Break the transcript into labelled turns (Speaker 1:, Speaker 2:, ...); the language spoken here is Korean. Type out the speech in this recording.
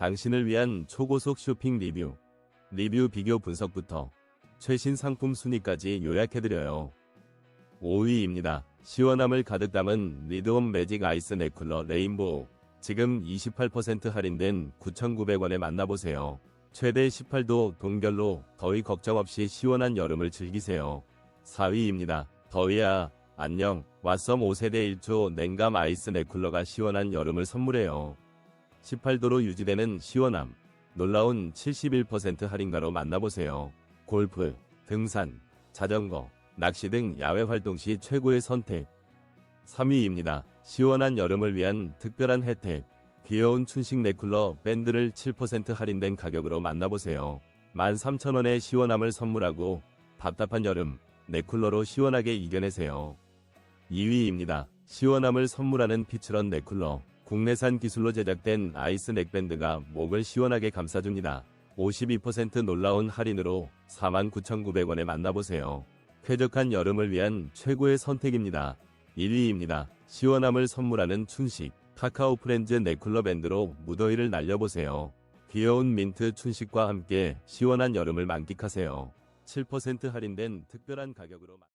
Speaker 1: 당신을 위한 초고속 쇼핑 리뷰. 리뷰 비교 분석부터 최신 상품 순위까지 요약해드려요. 5위입니다. 시원함을 가득 담은 리드온 매직 아이스 넥쿨러 레인보우. 지금 28% 할인된 9,900원에 만나보세요. 최대 18도 동결로 더위 걱정 없이 시원한 여름을 즐기세요. 4위입니다. 더위야, 안녕. 왓썸 5세대 1초 냉감 아이스 넥쿨러가 시원한 여름을 선물해요. 18도로 유지되는 시원함. 놀라운 71% 할인가로 만나보세요. 골프, 등산, 자전거, 낚시 등 야외 활동 시 최고의 선택. 3위입니다. 시원한 여름을 위한 특별한 혜택. 귀여운 춘식 넥쿨러 밴드를 7% 할인된 가격으로 만나보세요. 13,000원의 시원함을 선물하고 답답한 여름 넥쿨러로 시원하게 이겨내세요. 2위입니다. 시원함을 선물하는 피츠런 넥쿨러. 국내산 기술로 제작된 아이스 넥밴드가 목을 시원하게 감싸줍니다. 52% 놀라운 할인으로 49,900원에 만나보세요. 쾌적한 여름을 위한 최고의 선택입니다. 1위입니다. 시원함을 선물하는 춘식. 카카오 프렌즈 넥쿨러 밴드로 무더위를 날려보세요. 귀여운 민트 춘식과 함께 시원한 여름을 만끽하세요. 7% 할인된 특별한 가격으로. 만-